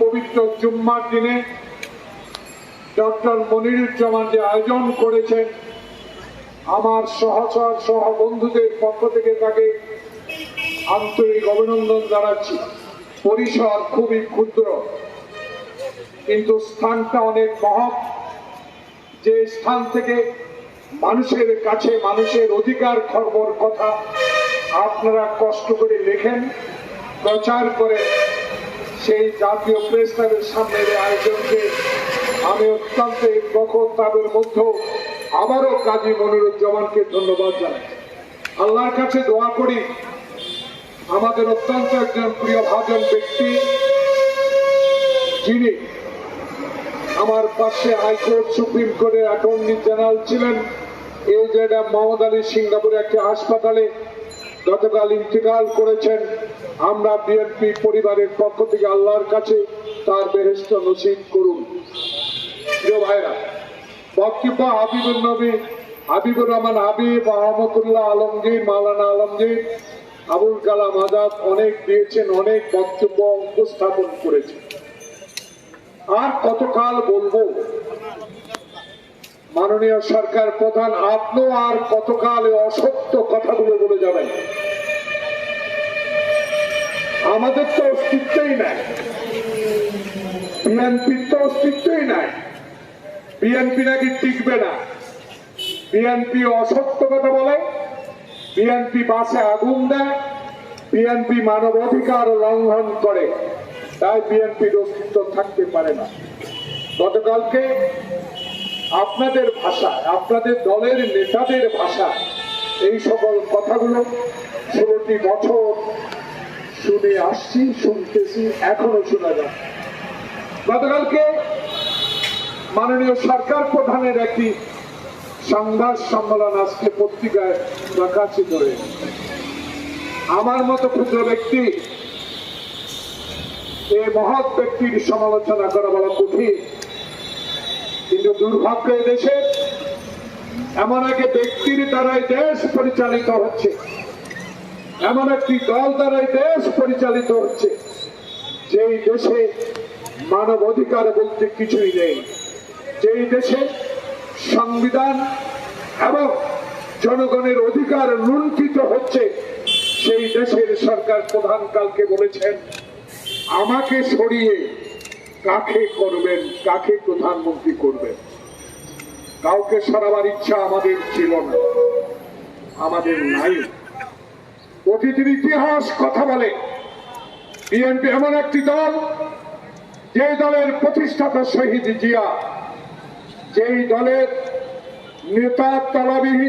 পবিত্র জুম্মার দিনে ডক্টর মনিরুজ্জামান যে আয়োজন করেছেন, আমার সহচর সহ বন্ধুদের পক্ষ থেকে তাকে আন্তরিক অভিনন্দন জানাচ্ছি। পরিসর খুবই ক্ষুদ্র, কিন্তু স্থানটা অনেক মহৎ। যে স্থান থেকে মানুষের কাছে মানুষের অধিকার খবর কথা আপনারা কষ্ট করে লেখেন, প্রচার করে সেই জাতীয় প্রেস ক্লাবের সামনের এই আয়োজনকে আমি অত্যন্ত প্রখর তাদের মধ্যেও আবারও কাজী মনিরুজ্জামানকে ধন্যবাদ জানাই। আল্লাহর কাছে দোয়া করি, আমাদের অত্যন্ত একজন প্রিয় ভাজন ব্যক্তি, যিনি আমার পাশে হাইকোর্ট সুপ্রিম কোর্টের অ্যাটর্নি জেনারেল ছিলেন এই জায়গা মোহাম্মদ আলী সিঙ্গাপুরে একটি হাসপাতালে গতকাল ইন্তেকাল করেছেন। আমরা বিএনপি পরিবারের পক্ষ থেকে আল্লাহর কাছে তার বেহেস্ত নসিব করুন। প্রিয় ভাইরা, বক্তব্য হাবিবুল নবী, হাবিবুর রহমান হাবিব আহমদুল্লাহ আলমগীর, মাওলানা আলমগীর আবুল কালাম আজাদ অনেক দিয়েছেন, অনেক বক্তব্য উপস্থাপন করেছেন। আর কতকাল বলব? মাননীয় সরকার প্রধান, আপনিও আর কতকাল অসত্য কথাগুলো বলে যাবেন? আমাদের তো অস্তিত্বই নাই। বিএনপির তো অস্তিত্বই নাই। বিএনপি নাকি টিকবে না। বিএনপি অসত্য কথা বলে, বিএনপি বাসে আগুন দেয়, বিএনপি মানবাধিকার লঙ্ঘন করে। তাই বিএনপির অস্তিত্ব থাকতে পারে না। গতকালকে আপনাদের ভাষা আপনাদের দলের নেতাদের ভাষা এই সকল কথাগুলো ষোলোটি বছর শুনে আসছি, শুনতেছি, এখনও শোনা যায়। গতকালকে মাননীয় সরকার প্রধানের একটি সংবাদ সম্মেলন আজকে পত্রিকায় প্রকাশিত হয়েছে। আমার মতো ক্ষুদ্র ব্যক্তি এই মহৎ ব্যক্তির সমালোচনা করা বলা কঠিন। কিন্তু দুর্ভাগ্য এ দেশে এমন এক ব্যক্তির দ্বারাই দেশ পরিচালিত হচ্ছে। এমন একটি দল দ্বারাই দেশ পরিচালিত হচ্ছে, যেই দেশে মানব অধিকার বলতে কিছুই নেই, যেই দেশে সংবিধান এবং জনগণের অধিকার লুণ্ঠিত হচ্ছে, সেই দেশের সরকার প্রধান কালকে বলেছেন, আমাকে সরিয়ে কাকে করবেন, কাকে প্রধানমন্ত্রী করবেন? কাউকে সরাবার ইচ্ছা আমাদের ছিল না, আমাদের নাই। অতীতের ইতিহাস কথা বলে। বিএনপি এমন একটি দল যে দলের প্রতিষ্ঠাতা শহীদ জিয়া, যেই দলের নেতা তলাবিহীন